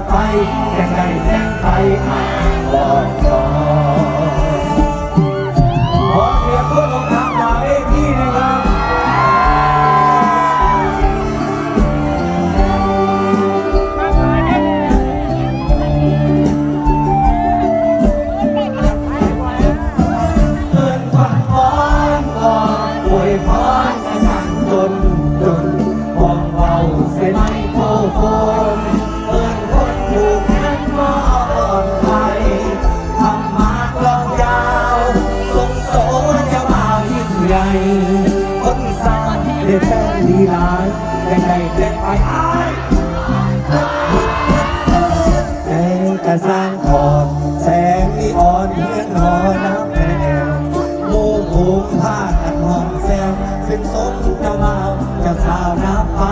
ถไปแข่งไก่แข่งไฟมาบอกสอ ดีร้าเต้นได้เต้นไปอายแต่งกระสร้างทอดแสงนีออนเพื่อนหอนับแผ่โมโหงผ้ากันหอมแซวซึ่งสมจะมาจะสาวนับไป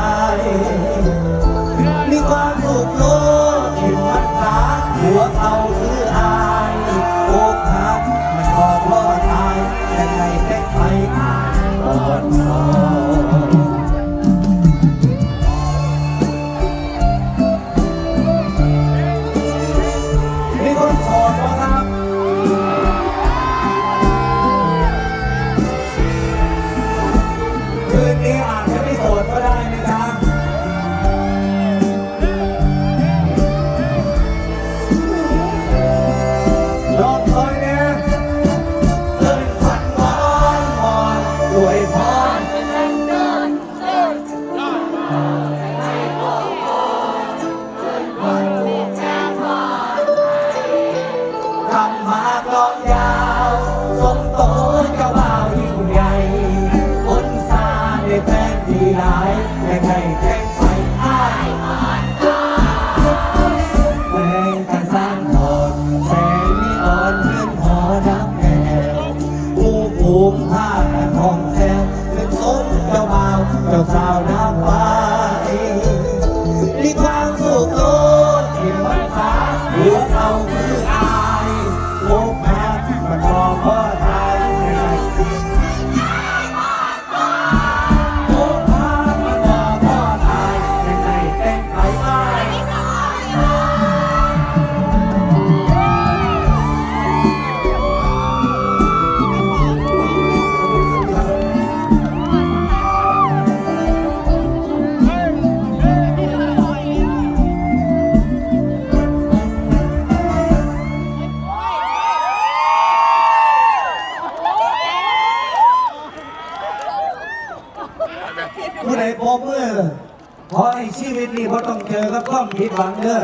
วยพร I'm sorry. ผู้ใดพบมือขอให้ชีวิตนี้บ่ต้องเจอกับความผิดหวังเด้อ